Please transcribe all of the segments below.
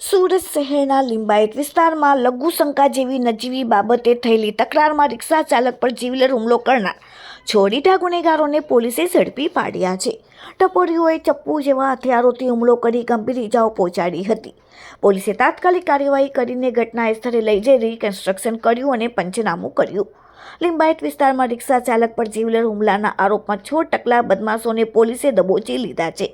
સુરત શહેરના લિંબાયત વિસ્તારમાં લઘુશંકા જેવી નજીવી બાબતે થયેલી તકરારમાં રિક્ષા ચાલક પર જીવલેર હુમલો કરનાર છોડીટા ગુનેગારોને પોલીસે ઝડપી પાડ્યા છે. ટપોરીઓએ ચપ્પુ જેવા હથિયારોથી હુમલો કરી ગંભીર ઇજાઓ પહોંચાડી હતી. પોલીસે તાત્કાલિક કાર્યવાહી કરીને ઘટના સ્થળે લઈ જઈ રિકન્સ્ટ્રક્શન કર્યું અને પંચનામું કર્યું. લિંબાયત વિસ્તારમાં રિક્ષા ચાલક પર જીવલર હુમલાના આરોપમાં છ ટકલા બદમાશોને પોલીસે દબોચી લીધા છે.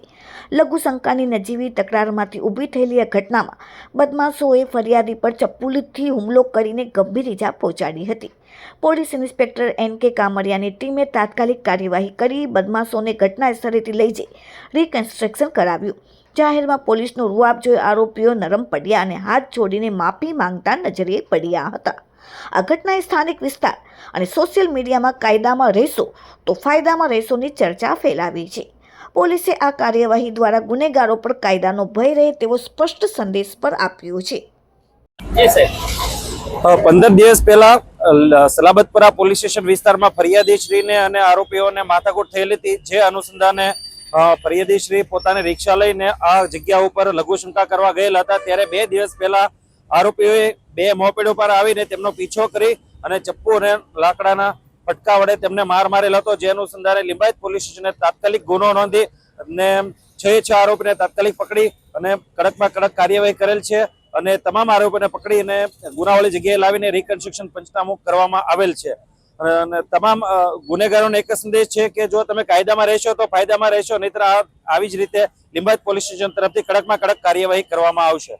લઘુશંકાની નજીવી તકરારમાંથી ઊભી થયેલી આ ઘટનામાં બદમાશોએ ફરિયાદી પર ચપ્પુથી હુમલો કરીને ગંભીર ઇજા પહોંચાડી હતી. પોલીસ ઇન્સ્પેક્ટર એન કે કામરિયાની ટીમે તાત્કાલિક કાર્યવાહી કરી બદમાશોને ઘટના સ્થળેથી લઈ જઈ. રિકન્સ્ટ્રક્શન કરાવ્યું. જાહેરમાં પોલીસનો રૂઆબ જોઈ આરોપીઓ નરમ પડ્યા અને હાથ જોડીને માફી માંગતા નજરે પડ્યા હતા. આ ઘટનાએ સ્થાનિક વિસ્તાર અને સોશિયલ મીડિયામાં કાયદામાં રહેશો તો ફાયદામાં રહેશોની ચર્ચા ફેલાવી છે. પોલીસે આ કાર્યવાહી દ્વારા ગુનેગારો પર કાયદાનો ભય રહે તેવો સ્પષ્ટ સંદેશ પર આપ્યો છે. પંદર દિવસ પહેલા સલાબતપુરા પોલીસ સ્ટેશન વિસ્તારમાં ફરિયાદીશ્રીને અને આરોપીઓને માથાકૂટ થયેલી હતી, જે અનુસંધાને ફરિયાદીશ્રી પોતાની રિક્ષા લઈને આ જગ્યા ઉપર લઘુશંકા કરવા ગયેલા હતા. ત્યારે બે દિવસ પહેલા આરોપીઓએ બે મોપેડ ઉપર આવીને તેમનો પીછો કરી અને ચપ્પુ અને લાકડાના ફટકા વડે તેમને માર મારેલો હતો. જે અનુસંધાને લિંબાયત પોલીસ સ્ટેશને તાત્કાલિક ગુનો નોંધી અને છ છ આરોપીને તાત્કાલિક પકડી અને કડકમાં કડક કાર્યવાહી કરેલ છે અને તમામ આરોપીને પકડીને ગુનાવાળી જગ્યાએ લાવીને રિકન્સ્ટ્રક્શન પંચનામું કરવામાં આવેલ છે. અને તમામ ગુનેગારોને એક સંદેશ છે કે જો તમે કાયદામાં રહેશો તો ફાયદામાં રહેશો, નહીતર આવી જ રીતે લિંબાયત પોલીસ સ્ટેશન તરફથી કડકમાં કડક કાર્યવાહી કરવામાં આવશે.